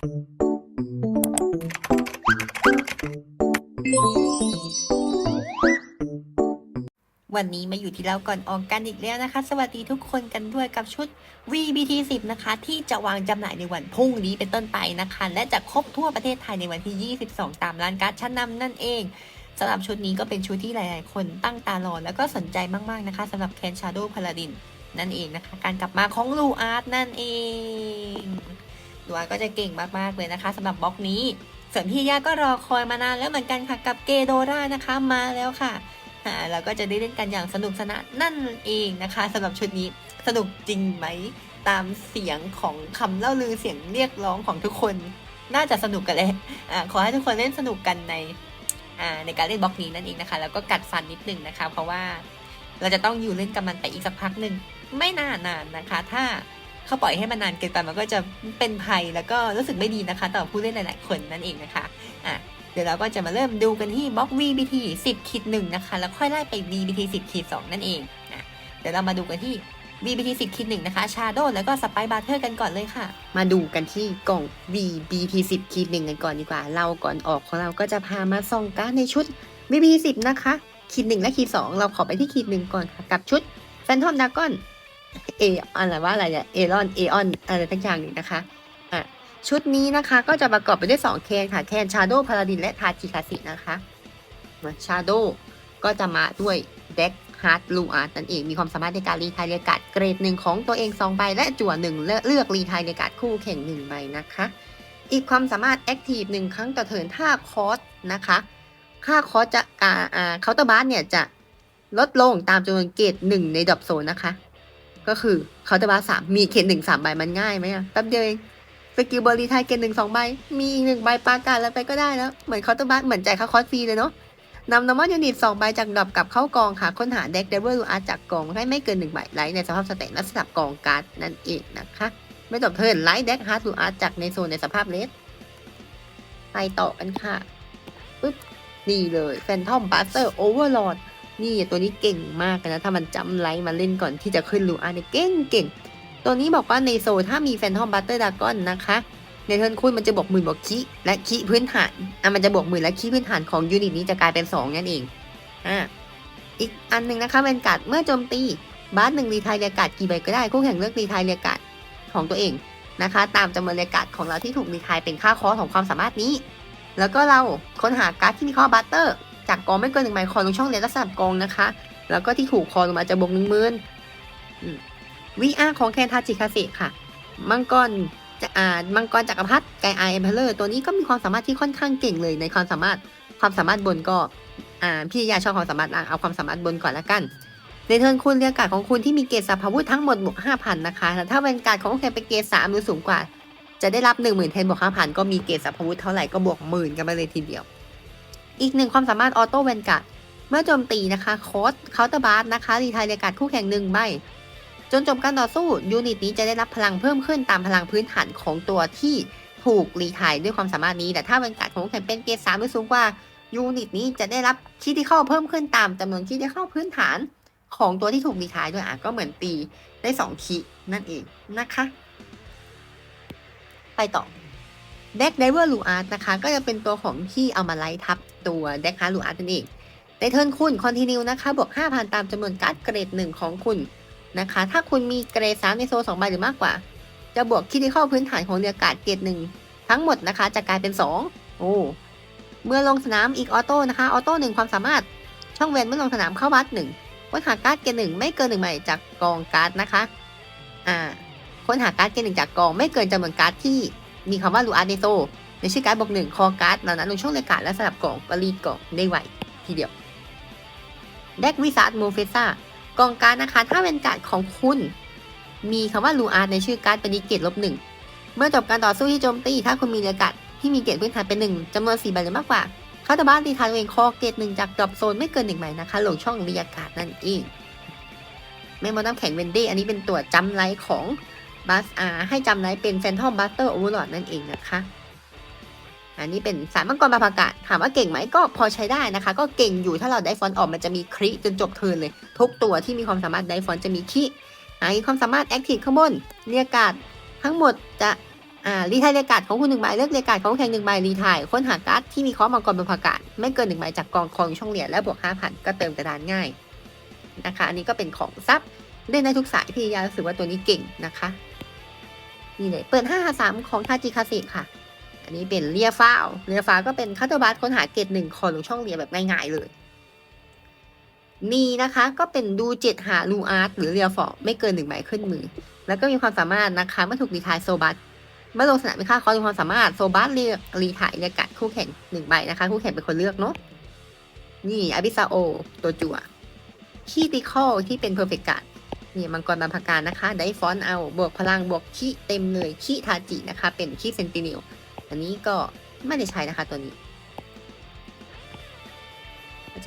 วันนี้มาอยู่ที่เราก่อนออกกันอีกแล้วนะคะ สวัสดีทุกคนกันด้วยกับชุด VBT 10นะคะ ที่จะวางจำหน่ายในวันพรุ่งนี้เป็นต้นไปนะคะ และจะครบทั่วประเทศไทยในวันที่ 22 ตามร้านการ์ดชั้นนำนั่นเองสำหรับชุดนี้ก็เป็นชุดที่หลาย ๆ คนตั้งตารอแล้วก็สนใจมาก ๆ นะคะสำหรับแคนชาโดพาลาดินนั่นเองนะคะ การกลับมาของลูอาร์ตนั่นเอง ลูอาร์ตก็จะเก่งมากๆเลยนะคะสำหรับบล็อกนี้ส่วนพี่ยาก็รอคอยมานานแล้วเหมือนกันค่ะกับเกโดรานะคะมาแล้วค่ะเราก็จะได้เล่นกันอย่างสนุกสนานนั่นเองนะคะสำหรับชุดนี้สนุกจริงไหมตามเสียงของคำเล่าลือเสียงเรียกร้องของทุกคน น่าจะสนุกกันเลยอขอให้ทุกคนเล่นสนุกกันในในการเล่นบล็อกนี้นั่นเองนะคะ แล้วก็กัดฟันนิดนึงนะคะ เพราะว่าเราจะต้องอยู่เล่นกับมันไปอีกสักพักหนึ่งไม่นานนานนะคะ ถ้า เขาปล่อยให้มันนานเกินไปมันก็จะเป็นภัยแล้วก็รู้สึกไม่ดีนะคะ ต่อผู้เล่นหลายๆคนนั่นเองนะคะอะเดี๋ยวเราก็จะมาเริ่มดูกันที่บล็อก VBT 10ขีด1นะคะ แล้วค่อยไล่ไป VBT 10ขีด2นั่นเองนะเดี๋ยวเรามาดูกันที่ VBT 10ขีด1นะคะ Shadow แล้วก็ Spy Butter กันก่อนเลยค่ะ มาดูกันที่กล่อง VBT 10ขีด1กันก่อนดีกว่า เราก่อนออกของเราก็จะพามาส่องการดในชุด VBT 10นะคะขีด1และขีด2เราขอไปที่ขีด1ก่อนค่ะกับชุด Phantom Dragon เออะไรว่าอะไรเนี่ยเอรอนเอออนอะไรทั้งอย่างนี้นะคะอะชุดนี้นะคะก็จะประกอบไปด้วย2แคนค่ะแคนชาโด w พาราดินและทาจิคาสินะคะชาโดก็จะมาด้วยเด็กฮาร์ดลูอาร์ตนั่นเองมีความสามารถในการรีไทายเรียกาดเกรดหนึ่งของตัวเอง2ใบและจั่วหนึ่งเลือกรีไทายเรียกาดคู่แข่ง1ใบนะคะ อีกความสามารถแอคทีฟหนึ่งครั้งต่อเทิร์นถ้าคอสนะคะค่าคอสจะอ่าอ่าเคาน์เตอร์บาร์เนี่ยจะลดลงตามจำนวนเกรดหนึ่งในดรอปโซนนะคะ ก็คือเคาน์เตอร์บาสามมีเกรดหนึ่งสามใบมันง่ายไหมอะแป๊บเดียวเองสกิลบริไทยเกณฑ์หนึ่งสองใบ มีอีกหนึ่งใบปาการแล้วไปก็ได้แล้ว เหมือนเคาน์เตอร์บัสเหมือนจ่ายค่าคอสฟรีเลยเนาะนำนอร์มอลยูนิตสองใบจากดรอปกลับเข้ากองค่ะ ค้นหาเด็กเดเวอร์ลูอาร์จากกองให้ไม่เกินหนึ่งใบไลท์ในสภาพสเตตและสลับกองการ์ดนั่นเองนะคะไม่จบเทิร์นไลท์เด็กฮาร์ดลูอาร์จากในโซนในสภาพเลสไปต่อกันค่ะปึ๊บนี่เลยแฟนทอมบัสเตอร์โอเวอร์ลอด นี่ตัวนี้เก่งมากนะถ้ามันจำไลท์มาเล่นก่อนที่จะขึ้นลูอาเนี่ยเก่งเก่งตัวนี้บอกว่าในโซถ้ามีแฟนทอมบัสเตอร์ดากอนนะคะ ในเทิร์นคุณมันจะบวกหมื่นบวกคีและคีพื้นฐานอะมันจะบวกหมื่นและคีพื้นฐานของยูนิตนี้จะกลายเป็นสองนั่นเองอ่าอีกอันหนึ่งนะคะเป็นการ์ดเมื่อโจมตีบาสหนึ่งรีไทายเรียกการ์ดกี่ใบก็ได้คู่แข่งเลือกรีไทายเรียกการ์ดของตัวเองนะคะ ตามจำนวนเรียกการ์ดของเราที่ถูกรีไทายเป็นค่าคอสของความสามารถนี้ แล้วก็เราค้นหาการ์ดที่มีข้อบัตเตอร์ จากกองไม่เกินหนึ่งใบคอลงช่องเรียนและสลับกองนะคะ แล้วก็ที่ถูกคอลงมาจะบวกหนึ่งหมื่นวีอาของแคนทาจิคาเซค่ะ มังกรจะอ่ามังกรจักรพรรดิไกไอเอมเพลเลอร์ตัวนี้ก็มีความสามารถที่ค่อนข้างเก่งเลยในความสามารถความสามารถบนก็อ่าพี่ยาชอบความสามารถอะเอาความสามารถบนก่อนละกันในเทิร์นคุณเรียกการดของคุณที่มีเกรดสัพพวุธทั้งหมดบวก5,000 นะคะแต่ถ้าเป็นการของคุณเป็นเกรด3หรือสูงกว่า จะได้รับ 10,000เทนบวก5,000 ก็มีเกรดสัพพวุธเท่าไหร่ก็บวกหมื่นกันไปเลยทีเดียว อีกหนึ่งความสามารถออโต้เวนการ์ดเมื่อโจมตีนะคะโค้ดเคาน์เตอร์บาร์นะคะรีไทยเรียกการดคู่แข่งหนึ่งใบจนจบการต่อสู้ยูนิตนี้จะได้รับพลังเพิ่มขึ้นตามพลังพื้นฐานของตัวที่ถูกรีไทยด้วยความสามารถนี้ แต่ถ้าเป็นการดของแข่งเป็นเกรดสามหรือสูงกว่ายูนิตนี้จะได้รับคีที่เข้าเพิ่มขึ้นตามจำนวนคีที่เข้าพื้นฐานของตัวที่ถูกรีไทายด้วยอะก็เหมือนตีได้สองคีนั่นเองนะคะ ไปต่อ เด็กไดเวอร์ลูอาร์ตนะคะ ก็จะเป็นตัวของที่เอามาไล่ทับตัวเด็กฮาร์ลูอาร์ตนั่นเองในเทิร์นคุณคอนติเนียนะคะบวก5,000 ตามจำนวนการ์ดเกรดหนึ่งของคุณนะคะ ถ้าคุณมีเกรดสามในโซนสองใบหรือมากกว่า จะบวกคิดที่เข้าพื้นฐานของเรือการ์ดเกรดหนึ่งทั้งหมดนะคะ จะกลายเป็นสองโอ้เมื่อลงสนามอีกออโต้นะคะออโต้หนึ่งความสามารถช่องเวนเมื่อลงสนามเข้าบัสหนึ่งค้นหาการ์ดเกรดหนึ่งไม่เกินหนึ่งใบจากกองการ์ดนะคะอ่าค้นหาการ์ดเกรดหนึ่งจากกองไม่เกินจำนวนการ์ดที่ มีคำว่าลูอาร์ในโซในชื่อการ์ดบวกหนึ่งคอการ์ดเหล่านั้นลงช่องเรือกาดและสลับกล่องกรีดกล่องได้ไวทีเดียวเด็กวิสาดโมเฟซ่ากองการดนะคะถ้าเป็นการ์ดของคุณ มีคำว่าลูอาร์ในชื่อการ์ดเป็นนิเกตลบหนึ่งเมื่อจบการต่อสู้ที่โจมตี ถ้าคุณมีเรือกัดที่มีเกตพื้นฐานเป็นหนึ่งจำนวนสี่ใบหรือมากกว่าเขาจะบ้านตีทานตัวเองคอเกตหนึ่งจากดรอปโซนไม่เกินหนึ่งใบนะคะลงช่องเรียกการนั่นเองแม่มดน้ำแข็งเวนดี้อันนี้เป็นตัวจำไลท์ของ บัสอาให้จำไลท์เป็นแฟนทอมบัสเตอร์โอเวอร์ลอดนั่นเองนะคะ อันนี้เป็นสายมังกรบาพากาศถามว่าเก่งไหมก็พอใช้ได้นะคะ ก็เก่งอยู่ถ้าเราได้ฟอนต์ออกมันจะมีคริจนจบเทินเลย ทุกตัวที่มีความสามารถได้ฟอนต์จะมีคิอ่ามีความสามารถแอคทีฟข้างบนเรียกการ์ดทั้งหมดจะอ่ารีไทายเรียกการ์ดของคุณหนึ่งใบเลือกเรียกการ์ดของแข่งหนึ่งใบรีไทายค้นหาการ์ดที่มีคอมังกรบนประกาศไม่เกินหนึ่งใบจากกองคองช่องเหรียญและบวกห้าพันก็เติมกระดานง่ายนะคะ อันนี้ก็เป็นของซับเล่นได้ทุกสายพี่ยารู้สึกว่าตัวนี้เก่งนะคะ นี่เลยเปิดห้าสาของทาจิคาสิค่ะ อันนี้เป็นเรียฟ้าเรียฟ้าก็เป็นคัตเตอร์บัสค้นหาเกรดหนึ่งคองช่องเรียแบบง่ายๆเลยนี่นะคะก็เป็นดูเจ็ดหาลูอาร์ตหรือเรียฟอร์ไม่เกินหนึ่งใบขึ้นมือ แล้วก็มีความสามารถนะคะเมื่อถูกรีทายโซบัสเมื่อลงสนามมีค่าคอมีความสามารถโซบัสเรียกรีถ่ายเรียกกัดคู่แข่งหนึ่งใบนะคะ คู่แข่งเป็นคนเลือกเนาะนี่อาบิซาโอตัวจั่วคีติคอลที่เป็นเพอร์เฟกต์การ์ด นี่มังกรบานพการนะคะ ได้ฟอนต์เอาบวกพลังบวกคีเต็มเลยคีทาจินะคะ เป็นคีเซนติเนลอันนี้ก็ไม่ได้ใช้นะคะตัวนี้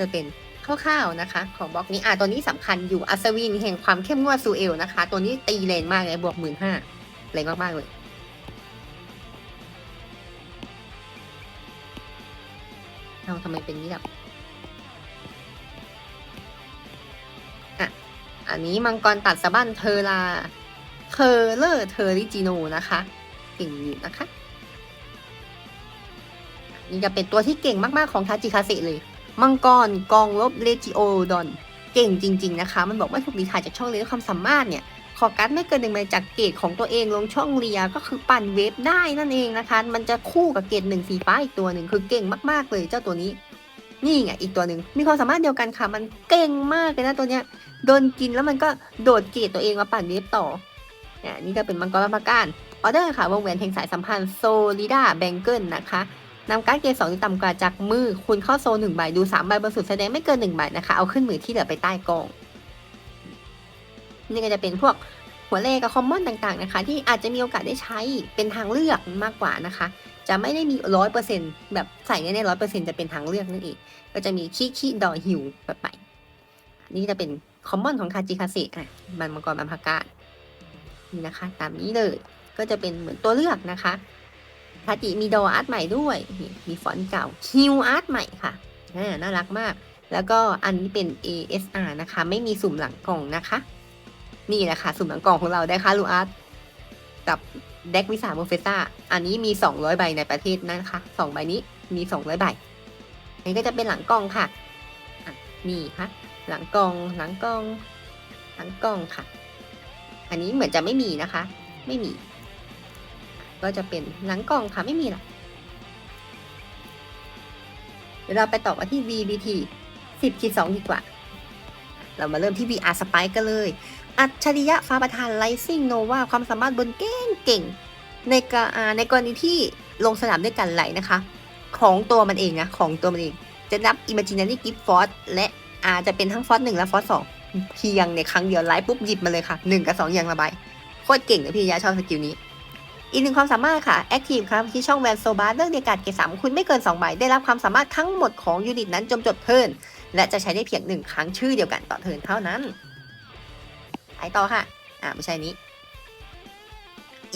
จะเป็นคร่าวๆนะคะ ของบล็อกนี้อะตัวนี้สำคัญอยู่อัศวินแห่งความเข้มงวดซูเอลนะคะ ตัวนี้ตีเลนมากเลยบวกหมื่นห้าแรงมากๆเลยเอาทำไมเป็นนี้ล่ะ อันนี้มังกรตัดสะบั้นเทอราเทอเลอร์เทอริจิโนนะคะเก่งอยู่นะคะนี่จะเป็นตัวที่เก่งมากๆของทาจิคาเซเลย มังกรกองลบเลจิโอดอน เก่งจริง ๆ นะคะ มันบอกว่าถูกดีทายจากช่องเรียนความสามารถเนี่ย ขอการ์ดไม่เกินหนึ่งใบจากเกรดของตัวเองลงช่องเรียก็คือปั่นเวฟได้นั่นเองนะคะ มันจะคู่กับเกรดหนึ่งสีฟ้าอีกตัวหนึ่งคือเก่งมากๆเลยเจ้าตัวนี้ นี่ไงอีกตัวหนึ่งมีความสามารถเดียวกันค่ะ มันเก่งมากเลยนะตัวเนี้ยโดนกินแล้วมันก็โดดเกรดตัวเองมาปั่นเวฟต่อเนี่ยนี่ก็เป็นมังกรรับประการออเดอร์ค่ะวงแหวนแห่งสายสัมพันธ์โซลิดาแบงเกิลนะคะนำการ์ดเกรดสองที่ต่ำกว่าจากมือคุณเข้าโซนหนึ่งใบดูสามใบบนสุดแสดงไม่เกินหนึ่งใบนะคะเอาขึ้นมือที่เหลือไปใต้กองนี่ก็จะเป็นพวกหัวเลขกับคอมมอนต่างๆนะคะ ที่อาจจะมีโอกาสได้ใช้เป็นทางเลือกมากกว่านะคะ จะไม่ได้มีร้อยเปอร์เซ็นแบบใส่แน่ๆร้อยเปอร์เซ็นจะเป็นทางเลือกนั่นเองก็จะมีขี้ขี้ดอหิวแบบใหม่นี่จะเป็นคอมมอนของคาจิคาเซอะบันมังกรบันพากาศนี่นะคะ ตามนี้เลยก็จะเป็นเหมือนตัวเลือกนะคะคาจิมีดออาร์ตใหม่ด้วยมีฟอนต์เก่าฮิวอาร์ตใหม่ค่ะน่ารักมาก แล้วก็อันนี้เป็น ASR นะคะ ไม่มีสุ่มหลังกล่องนะคะ นี่แหละค่ะ สุ่มหลังกล่องของเราได้ค่ะลูอาร์ต กับเด็กวิสาโมเฟซ่าอันนี้มี 200 ใบในประเทศนะคะสองใบนี้มี 200 ใบอันนี้ก็จะเป็นหลังกล่องค่ะะนี่ค่ะ หลังกล่องหลังกล่อง หลังกล่องค่ะ อันนี้เหมือนจะไม่มีนะคะ ไม่มี ก็จะเป็นหลังกล่องค่ะไม่มีละเดี๋ยวเราไปต่อกันที่ VBT 10ขีด2ดีกว่า เรามาเริ่มที่ VR Spike กันเลย อัจฉริยะฟ้าประธาน Rising Nova ความสามารถบนเก่งเก่งในกาในกรณีที่ลงสนามด้วยกันไหลนะคะ ของตัวมันเองนะของตัวมันเอง จะนับ Imaginary Gift Force และอาจจะเป็นทั้งฟอสหนึ่งและฟอสสองเพียงในครั้งเดียวไลฟ์ปุ๊บหยิบมาเลยค่ะหนึ่งกับสองอย่างละใบโคตรเก่งเลยพี่ยาชอบสกิลนี้อีกหนึ่งความสามารถค่ะ Active ครับที่ช่องแวนโซบาร์เลือกเดียกาดเกรดสามคุณไม่เกิน2ใบได้รับความสามารถทั้งหมดของยูนิตนั้นจนจบเทิร์นและจะใช้ได้เพียงหนึ่งครั้งชื่อเดียวกันต่อเทินเท่านั้น ไปต่อค่ะ อ่าไม่ใช่นี้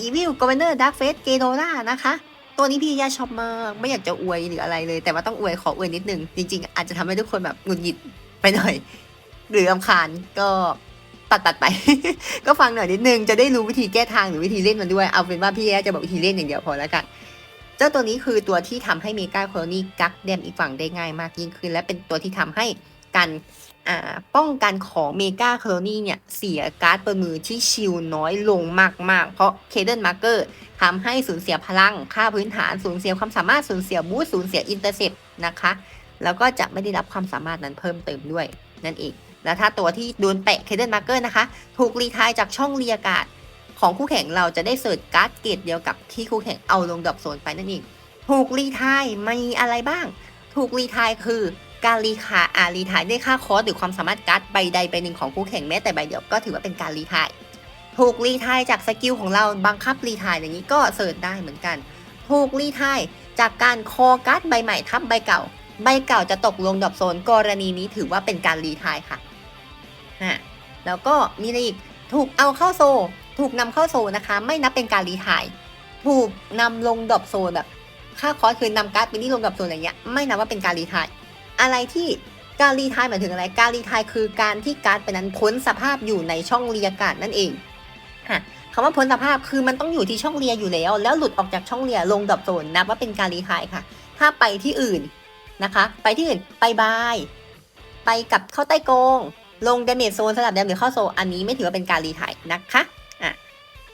Evil Governor Dark Face g e d o r a นะคะ ตัวนี้พี่ยาชอบมากไม่อยากจะอวยหรืออะไรเลย แต่ว่าต้องอวยขออวยนิดนึง จริง ๆ อาจจะทำให้ทุกคนแบบหงุดหงิดไปหน่อย หรืออำคาญก็ตัดตัดไป ก็ฟังหน่อยนิดนึง จะได้รู้วิธีแก้ทางหรือวิธีเล่นมันด้วย เอาเป็นว่าพี่แย่จะบอกวิธีเล่นอย่างเดียวพอแล้วกัน เจ้าตัวนี้คือตัวที่ทำให้เมกาโคลนีกักแดมอีกฝั่งได้ง่ายมากยิ่งขึ้น และเป็นตัวที่ทำให้การ ป้องกันของเมกาโคโลนีเนี่ยเสียการ์ดเปิดมือที่ชิลน้อยลงมาก ๆ เพราะเคเดนมาร์เกอร์ทำให้สูญเสียพลัง ค่าพื้นฐานสูญเสียความสามารถสูญเสียบูสสูญเสียอินเตอร์เซปนะคะ แล้วก็จะไม่ได้รับความสามารถนั้นเพิ่มเติมด้วยนั่นเอง แล้วถ้าตัวที่โดนแปะเคเดนมาร์เกอร์นะคะ ถูกรีทายจากช่องเรียกาศของคู่แข่งเราจะได้เสิร์ชการ์ดเกรดเดียวกับที่คู่แข่งเอาลงดรอปโซนไปนั่นเอง ถูกรีทายมีอะไรบ้าง ถูกรีทายคือ การรีคาอารีทายด้วยค่าคอสหรือความสามารถการ์ดใบใดใบหนึ่งของคู่แข่งแม้แต่ใบเดียวก็ถือว่าเป็นการรีทายถูกรีทายจากสกิลของเราบังคับรีทายอย่างนี้ก็เสิร์ชได้เหมือนกัน ถูกรีทายจากการคอการ์ดใบใหม่ทับใบเก่า ใบเก่าจะตกลงดอปโซนกรณีนี้ถือว่าเป็นการรีทายค่ะฮะแล้วก็มีอะไรอีกถูกเอาเข้าโซ ถูกนำเข้าโซนะคะ ไม่นับเป็นการรีทายถูกนำลงดอปโซนแบบค่าคอสคือนำการ์ดไปนี่ลงกับส่วนอะไรเงี้ยไม่นับว่าเป็นการรีทาย อะไรที่การรีทายหมายถึงอะไร การรีทายคือการที่การ์ดไปนั้นพ้นสภาพอยู่ในช่องเรียกการ์ดนั่นเองฮะคำว่าพ้นสภาพคือมันต้องอยู่ที่ช่องเลียอยู่แล้ว แล้วหลุดออกจากช่องเลียลงดรอปโซนนับว่าเป็นการรีทายค่ะ ถ้าไปที่อื่นนะคะ ไปที่อื่นไปบาย ไปกับเข้าใต้กง ลงเดเมจโซนสลับแดมหรือเข้าโซนอันนี้ไม่ถือว่าเป็นการรีทายนะคะอะ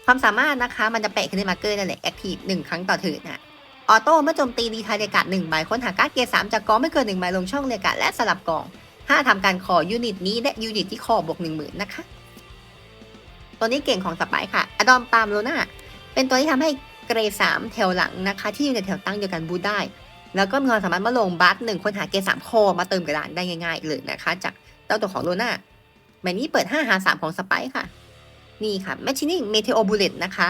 ความสามารถนะคะมันจะแปะขึ้นในมาร์เกอร์นั่นแหละแอคทีฟหนึ่งครั้งต่อเทิร์นนะ ออโต้เมื่อโจมตีรีทายเรกาศหนึ่งใบค้นหาการ์ดเกียร์สามจากกองไม่เกินหนึ่งใบลงช่องเรกาและสลับกองถ้าทำการขอยูนิตนี้และยูนิตที่ขอบวกหนึ่งหมื่นนะคะ ตัวนี้เก่งของสไปค์ค่ะ อดอมปาล์มโลนาเป็นตัวที่ทำให้เกรดสามแถวหลังนะคะ ที่อยู่ในแถวตั้งเดียวกันบูได้ แล้วก็มีความสามารถมาลงบัสหนึ่งค้นหาเกรดสามคอมาเติมกระดานได้ง่ายๆเลยนะคะ จากเจ้าตัวของโลนาแบบนี้เปิด5หา3ของสไปค์ค่ะ นี่ค่ะแมชชีนิ่งเมเทโอบูเลตนะคะ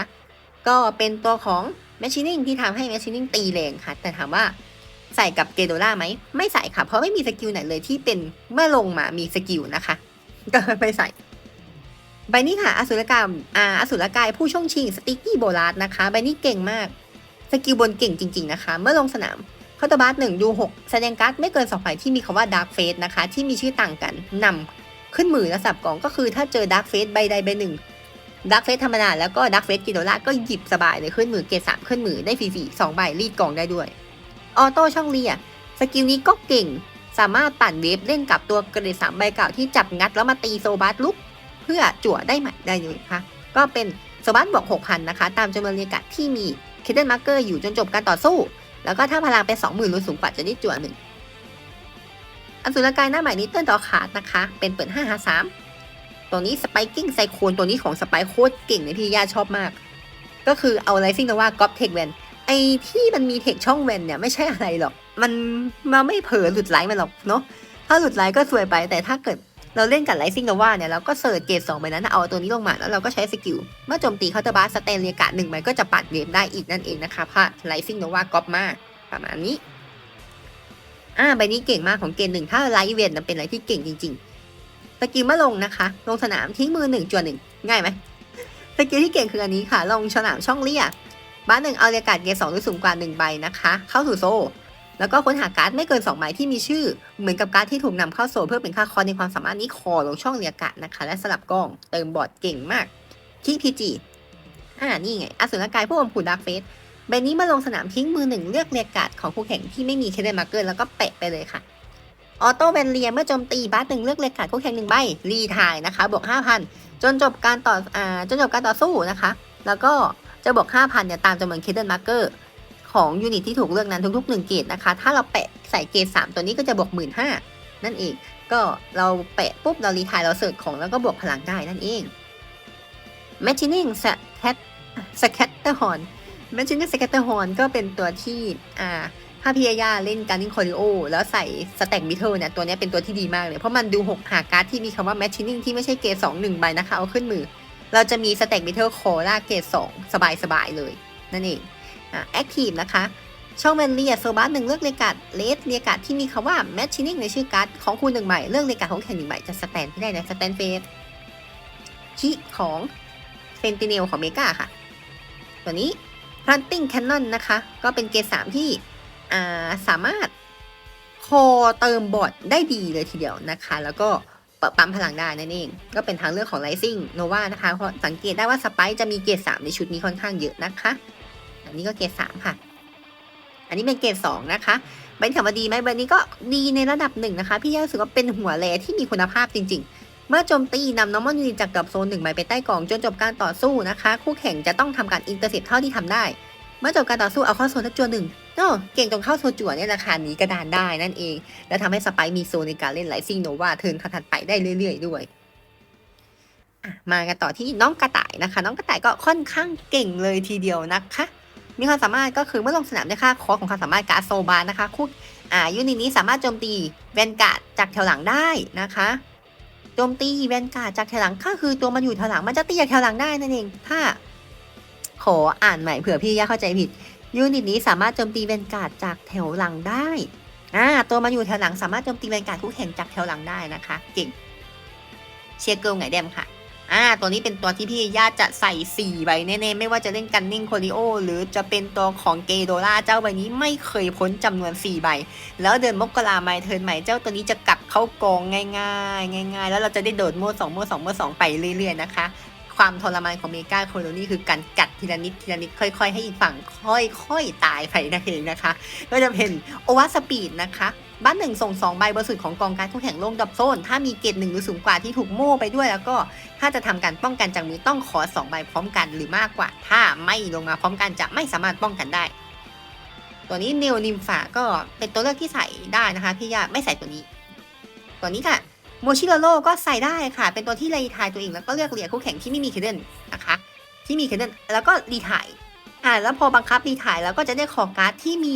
ก็เป็นตัวของแมชชีนิ่งที่ทำให้แมชชีนิ่งตีแรงค่ะ แต่ถามว่าใส่กับเกโดล่าไหม ไม่ใส่ค่ะ เพราะไม่มีสกิลไหนเลยที่เป็นเมื่อลงมามีสกิลนะคะ ก็ไม่ใส่ใบนี้ค่ะ อสุรกายอ่าอสุรกายผู้ช่วงชิงสติกกี้โบลัสนะคะ ใบนี้เก่งมาก สกิลบนเก่งจริง ๆ นะคะ เมื่อลงสนามคาตบาร์หนึ่งดูหกแสดงการ์ดไม่เกินสองใบที่มีคำว่าดาร์กเฟสนะคะ ที่มีชื่อต่างกันนำขึ้นมือและสับกองก็คือถ้าเจอดาร์กเฟสใบใดใบหนึ่ง ดาร์กเฟสธรรมดาแล้วก็ดาร์กเฟสกิโดล่าก็หยิบสบายเลยขึ้นมือเกรดสามขึ้นมือได้ฟรีๆสองใบรีดกองได้ด้วย ออโต้ช่องเลียสกิลนี้ก็เก่ง สามารถปั่นเวฟเล่นกับตัวเกรดสามใบเก่าที่จับงัดแล้วมาตีโซบัสลุก เพื่อจั่วได้ใหม่ได้เลยค่ะก็เป็นโซบัสบวก6,000นนะคะ ตามจำนวนเรียกะที่มีเคเดนมาร์เกอร์อยู่จนจบการต่อสู้ แล้วก็ถ้าพลังเป็น20,000หรือสูงกว่าจะได้จั่วหนึ่งอสุรกายหน้าใหม่นี้เติ้ลต่อขาดนะคะ เป็นเปิด5 5 3 ตัวนี้สไปกิ้งไซโคนตัวนี้ของสไปโคตรเก่งเลยพี่ย่าชอบมาก ก็คือเอาไรซิ่งนะว่าก๊อปเทคแวนไอที่มันมีเทคช่องแวนเนี่ยไม่ใช่อะไรหรอก มันมาไม่เผลอหลุดไลท์มันหรอกเนาะถ้าหลุดไลท์ก็สวยไปแต่ถ้าเกิดเราเล่นกับไลซิ่งโนวาเนี่ยเราก็เสิร์ชเกรดสองไปนั้นเอาตัวนี้ลงมาแล้วเราก็ใช้สกิลเมื่อโจมตีเคาน์เตอร์บาร์สเตนเรียกาหนึ่งใบก็จะปัดเวฟได้อีกนั่นเองนะคะพระไลซิ่งโนวาก๊อปมากประมาณนี้อ่าใบนี้เก่งมากของเกณฑ์หนึ่งถ้าไลท์เวนนะเป็นอะไรที่เก่งจริง ๆ กิลเมื่อลงนะคะ ลงสนามทิ้งมือหนึ่งจวนหนึ่งง่ายไหมสกิลที่เก่งคืออันนี้ค่ะ ลงสนามช่องเรียกบ้านหนึ่งเอาเรียกาดเกย์สองหรือสูงกว่าหนึ่งใบนะคะ เข้าสู่โซ่แล้วก็ค้นหาการ์ดไม่เกิน2ใบที่มีชื่อ เหมือนกับการ์ดที่ถูกนำเข้าโซลเพื่อเป็นค่าคอในความสามารถนี้คอลงช่องเรียกะนะคะ และสลับกล้องเติมบอร์ดเก่งมากคิพีจีอ่านี่ไงอสูรกายผู้อมผูดาร์กเฟสใบนี้มาลงสนามทิ้งมือหนึ่งเลือกเรียกาดของคู่แข่งที่ไม่มีเคเดนมาร์เกอร์แล้วก็เปะไปเลยค่ะ ออโต้แบนเลียเมื่อโจมตีบาสหนึ่งเลือกเรียกาดคู่แข่งหนึ่งใบ รีทายนะคะ บวก5,000จนจบการต่ออ่าจนจบการต่อสู้นะคะ แล้วก็จะบวก5,000เนี่ยตามจำนวนเคเดนมาร์เกอร์ของยูนิตที่ถูกเลือกนั้นทุกๆ1เกรดนะคะ ถ้าเราแปะใส่เกรด3ตัวนี้ก็จะบวก1 5ื่นนั่นเอง ก็เราแปะปุ๊บเรารีทายเราเสิร์ชของแล้วก็บวกพลังได้นั่นเอง Machining Scat Scatterhorn Machining Scatterhorn ก็เป็นตัวที่อ่า ถ้าพี่ยาเล่นการ์ดิงคอริโอแล้วใส่สแต็กบิทเทลเนี่ยตัวนี้เป็นตัวที่ดีมากเลย เพราะมันดู6หาการ์ดที่มีคำว่า Machining ที่ไม่ใช่เกรด2 1ใบนะคะ เอาขึ้นมือ เราจะมีสแต็กบิทเทิลคล่าเกรด2สบายๆเลย นั่นเองแอคทีฟนะคะ ช่องเวนเลียโซบัสหนึ่งเลือกเรียกาดเลสเรียกาดที่มีคำว่าแมชชิ่งในชื่อการ์ดของคุณหนึ่งใบเลือกเรียกาดของแข่งหนึ่งใบจะสแตนที่ได้ในสแตนเฟสคีของเซนติเนลของเมกาค่ะ ตัวนี้ Hunting Cannon นะคะ ก็เป็นเกรดสามที่ สามารถคอเติมบอดได้ดีเลยทีเดียวนะคะ แล้วก็ปั๊มพลังได้นั่นเอง ก็เป็นทางเลือกของ Rising Nova นะคะเพราะสังเกตได้ว่าสไปจะมีเกรดสามในชุดนี้ค่อนข้างเยอะนะคะ อันนี้ก็เกรดสามค่ะ อันนี้เป็นเกรดสองนะคะใบนถามว่าดีไหมใบนี้ก็ดีในระดับหนึ่งนะคะ พี่ย่ารู้สึกว่าเป็นหัวแรที่มีคุณภาพจริง ๆ เมื่อโจมตีนำน้องมอนยูนิตจากกับโซนหนึ่งใบไปใต้กล่องจนจบการต่อสู้นะคะ คู่แข่งจะต้องทำการอินเตอร์เซ็ปเท่าที่ทำได้ มื่อจบการต่อสู้เอาเข้าโซนทักจวนหนึ่งเนาะเก่งตรงเข้าโซนจั่วเนี่ยราคานี้กระดานได้นั่นเอง และทำให้สไปมีโซนในการเล่นไลซิ่งโนวาเทิร์นถัดไปได้เรื่อย ๆ ด้วยมากันต่อที่น้องกระต่ายนะคะ น้องกระต่ายก็ค่อนข้างเก่งเลยทีเดียวนะคะ มีความสามารถก็คือเมื่อลงสนามได้ค่าคอของความสามารถการโซบานะคะคู่อ่ายูนิตนี้สามารถโจมตีแวนการ์ดจากแถวหลังได้นะคะโจมตีแวนการ์ดจากแถวหลังก็คือตัวมันอยู่แถวหลังมันจะตีจากแถวหลังได้นั่นเอง ถ้า ขออ่านใหม่เผื่อพี่ย่าเข้าใจผิด ยูนิตนี้สามารถโจมตีแวนการ์ดจากแถวหลังได้อ่าตัวมันอยู่แถวหลังสามารถโจมตีแวนการ์ดคู่แข่งจากแถวหลังได้นะคะเก่งเชียร์เกิลไงแดมค่ะอ่าตัวนี้เป็นตัวที่พี่ย่าจะใส่4ใบแน่ๆ ไม่ว่าจะเล่นกันนิ่งโคลิโอ หรือจะเป็นตัวของเกโดล่าเจ้าใบนี้ไม่เคยพ้นจำนวน 4 ใบ แล้วเดินมกราไมเทิร์นใหม่เจ้าตัวนี้จะกลับเข้ากองง่ายๆ ง่าย ๆ แล้วเราจะได้โดดโม่สองโม่สองโม่สองไปเรื่อยๆนะคะ ความทรมานของเมกาโคโลนี่คือการกัดทีละนิดทีละนิดค่อย ๆ ให้อีกฝั่งค่อยๆตายไปนั่นเองนะคะ ก็จะเป็นโอวาสปีดนะคะบ้านหนึ่งส่งสองใบบนสุดของกองการคู่แข่งลงดับโซน ถ้ามีเกตหนึ่งหรือสูงกว่าที่ถูกโม่ไปด้วยแล้วก็ถ้าจะทำการป้องกันจากมือต้องขอสองใบพร้อมกันหรือมากกว่า ถ้าไม่ลงมาพร้อมกันจะไม่สามารถป้องกันได้ ตัวนี้เนลนิมฟาก็เป็นตัวเลือกที่ใส่ได้นะคะพี่ยาไม่ใส่ตัวนี้ ตัวนี้ค่ะ โมชิโรโร่ก็ใส่ได้ค่ะ เป็นตัวที่รีทายตัวเองแล้วก็เลือกเลียคู่แข่งที่ไม่มีเคเดนนะคะ ที่มีเคเดนแล้วก็รีทายอ่าแล้วพอบังคับรีทายแล้วก็จะได้ขอการ์ดที่มี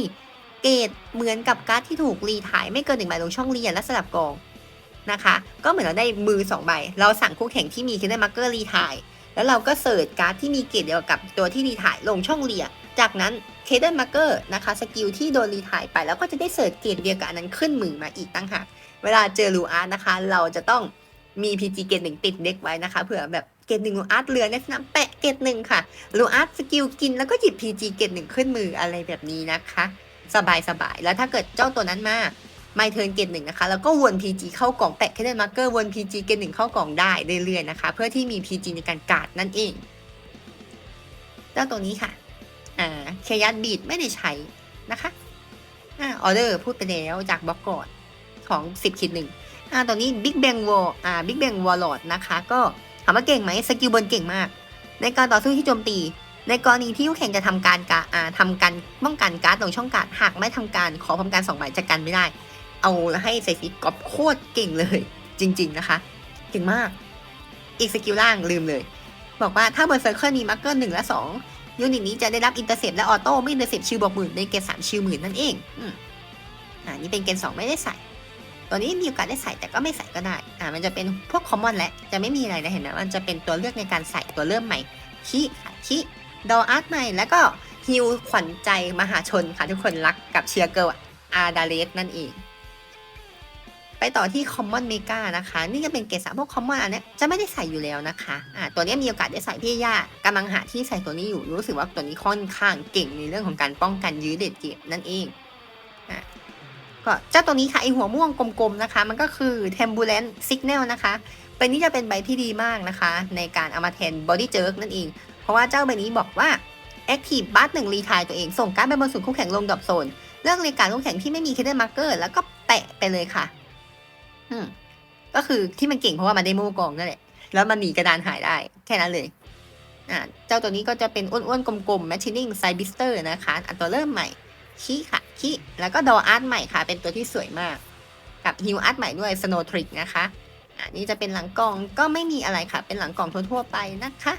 เกรดเหมือนกับการ์ดที่ถูกรีทายไม่เกินหนึ่งใบลงช่องเรียนและสลับกองนะคะ ก็เหมือนเราได้มือสองใบ เราสั่งคู่แข่งที่มีเคเดนมาร์เกอร์รีทายแล้วเราก็เสิร์ชการ์ดที่มีเกรดเดียวกับตัวที่รีทายลงช่องเรียจากนั้นเคเดนมาร์เกอร์นะคะสกิลที่โดนรีทายไปแล้วก็จะได้เสิร์ชเกรดเดียวกับอันนั้นขึ้นมือมาอีกตั้งหาก เวลาเจอลูอาร์ตนะคะ เราจะต้องมี PG เกรดหนึ่งติดเด็กไว้นะคะเผื่อแบบเกรดหนึ่งลูอาร์ตเรือในสนามแปะเกรดหนึ่งค่ะลูอาร์ตสกิลกินแล้วก็หยิบ PG เกรดหนึ่งขึ้นมืออะไรแบบนี้นะคะ สบายสบายๆแล้วถ้าเกิดเจ้าตัวนั้นมาไม่เทิร์นเกรดหนึ่งนะคะ แล้วก็วน PG เข้ากล่องแปะแคเดนมาร์เกอร์วน PG เกรดหนึ่งเข้ากล่องได้เรื่อยๆนะคะ เพื่อที่มี PG ในการการ์ดนั่นเองเจ้าตัวนี้ค่ะ อ่าเคยัสบีดไม่ได้ใช้นะคะ อ่าออเดอร์พูดไปแล้วจากบล็อกก่อน ของ 10คิดหนึ่งอ่าตัวนี้ Big Bang Wall อ่า Big Bang Warlord นะคะก็ถามว่าเก่งไหมสกิลบนเก่งมาก ในการต่อสู้ที่โจมตี ในกรณีที่คู่แข่งจะทำการกาอ่าทำการป้องกันการ์ดตรงช่องการ์ดหากไม่ทำการขอพร้อมกันสองใบจะกันไม่ได้ เอาให้ใส่ฟีกอบโคตรเก่งเลย จริง ๆนะคะเก่งมาก อีกสกิลล่างลืมเลย บอกว่าถ้าบนเซอร์เคิลมีมาร์เกอร์หนึ่งและสองยูนิตนี้จะได้รับอินเตอร์เซปและออโต้ไม่อินเตอร์เซปชิวบอกหมื่นในเกณฑ์สามชิวหมื่นนั่นเอง อืมอ่านี่เป็นเกณฑ์สองไม่ได้ใส่ ตัวนี้มีโอกาสได้ใส่แต่ก็ไม่ใส่ก็ได้ อ่า มันจะเป็นพวกคอมมอนแหละ จะไม่มีอะไรนะเห็นไหมมันจะเป็นตัวเลือกในการใส่ตัวเริ่มใหม่คิค่ะคิดออาร์ตใหม่ แล้วก็ฮิวขวัญใจมหาชนค่ะทุกคนรักกับเชียร์เกิลอาดาเลสนั่นเองไปต่อที่คอมมอนเมกานะคะ นี่จะเป็นเกสาพวกคอมมอนอันเนี้ยจะไม่ได้ใส่อยู่แล้วนะคะอ่าตัวนี้มีโอกาสได้ใส่พี่ย่ากำลังหาที่ใส่ตัวนี้อยู่ รู้สึกว่าตัวนี้ค่อนข้างเก่งในเรื่องของการป้องกันยื้อเด็ดเก็บนั่นเองอ่า ก็เจ้าตัวนี้ค่ะไอหัวม่วงกลมๆนะคะ มันก็คือ t e m b u l a n t Signal นะคะใบนี้จะเป็นใบที่ดีมากนะคะ ในการเอามาแทน Body Jerk นั่นเอง เพราะว่าเจ้าใบนี้บอกว่า Active บัสหนึ่งรีทายตัวเองส่งการ์ดไปบนสุดคู่แข่งลงดรอปโซนเลือกรายการคู่แข่งที่ไม่มี Hidden Marker แล้วก็แปะไปเลยค่ะ อืมก็คือที่มันเก่งเพราะว่ามันได้โม่กองนั่นแหละแล้วมันหนีกระดานหายได้แค่นั้นเลยอ่าเจ้าตัวนี้ก็จะเป็นอ้วนๆกลมๆ Machining Side b i s t e r นะคะอันตัวเริ่มใหม่ คีค่ะคีแล้วก็ดออาร์ตใหม่ค่ะ เป็นตัวที่สวยมาก กับฮิวอาร์ตใหม่ด้วย Snow Trick นะคะอันนี้จะเป็นหลังกล่องก็ไม่มีอะไรค่ะ เป็นหลังกล่องทั่วๆไปนะคะ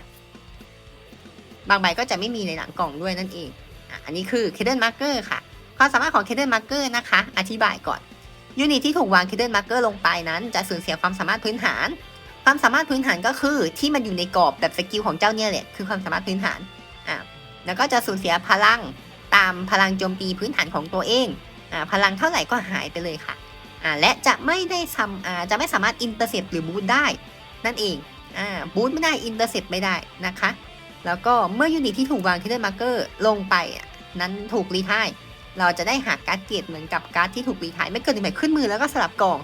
บางใบก็จะไม่มีในหลังกล่องด้วยนั่นเองอันนี้คือ Hidden Marker ค่ะความสามารถของ Hidden Marker นะคะ อธิบายก่อนยูนิตที่ถูกวาง Hidden Marker ลงไปนั้น จะสูญเสียความสามารถพื้นฐาน ความสามารถพื้นฐานก็คือที่มันอยู่ในกรอบแบบสกิลของเจ้าเนี่ยแหละคือความสามารถพื้นฐานอ่าแล้วก็จะสูญเสียพลังามพลังโจมตีพื้นฐานของตัวเองอ่าพลังเท่าไหร่ก็หายไปเลยค่ะอ่าและจะไม่ได้ทำอ่าจะไม่สามารถอินเตอร์เซปหรือบูทได้ นั่นเองอ่าบูทไม่ได้อินเตอร์เซปไม่ได้นะคะ แล้วก็เมื่อยูนิตที่ถูกวางที่ได้มาร์เกอร์ลงไปนั้นถูกรีทายเราจะได้หาการ์ดเกียรติเหมือนกับการ์ดที่ถูกรีทายไม่เกินหนึ่งใบขึ้นมือแล้วก็สลับกอง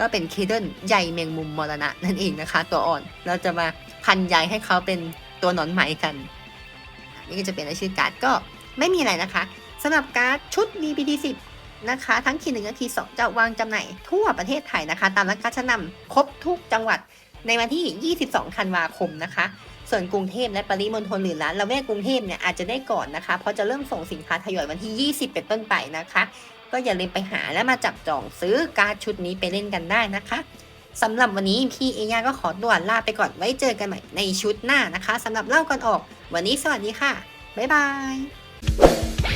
ก็เป็นเคเดิลใยแมงมุมมรณะนั่นเองนะคะ ตัวอ่อนเราจะมาพันใยให้เขาเป็นตัวหนอนไหมกัน นี่ก็จะเป็นชื่อการ์ดก็ ไม่มีอะไรนะคะสำหรับการ์ดชุด VPT 10 นะคะ ทั้งคีหนึ่งและคีสองจะวางจำหน่ายทั่วประเทศไทยนะคะ ตามร้านกาชั้นนำครบทุกจังหวัดในวันที่ 22 ธันวาคมนะคะ ส่วนกรุงเทพและปริมณฑลหรือร้านละแวกกรุงเทพเนี่ยอาจจะได้ก่อนนะคะ เพราะจะเริ่มส่งสินค้าทยอยวันที่ 20 เป็นต้นไปนะคะ ก็อย่าลืมไปหาและมาจับจองซื้อการ์ดชุดนี้ไปเล่นกันได้นะคะสำหรับวันนี้พี่เอย่าก็ขอตัวลาไปก่อนไว้เจอกันใหม่ในชุดหน้านะคะสำหรับเล่าก่อนออก วันนี้สวัสดีค่ะ บ๊ายบาย Bye.